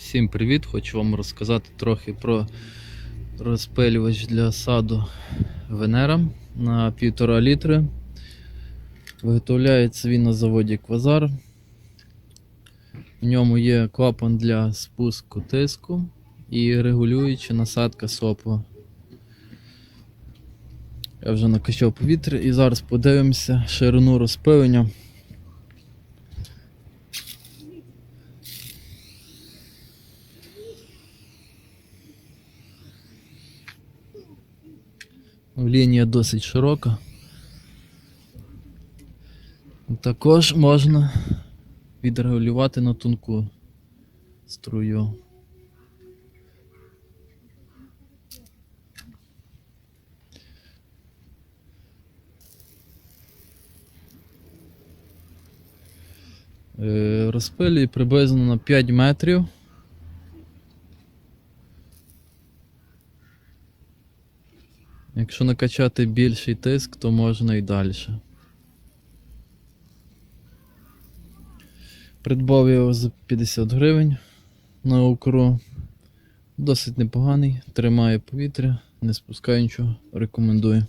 Всім привіт! Хочу вам розказати трохи про розпилювач для саду Венера на 1,5 літри. Виготовляється він на заводі Квазар. В ньому є клапан для спуску тиску і регулююча насадка сопла. Я вже накачав повітря і зараз подивимося ширину розпилення. Лінія досить широка. Також можна відрегулювати на тонку струю. Е, Розпилює приблизно на 5 метрів. Якщо накачати більший тиск, то можна і далі. Придбав його за 50 гривень на укро. Досить непоганий, тримає повітря, не спускає нічого, рекомендую.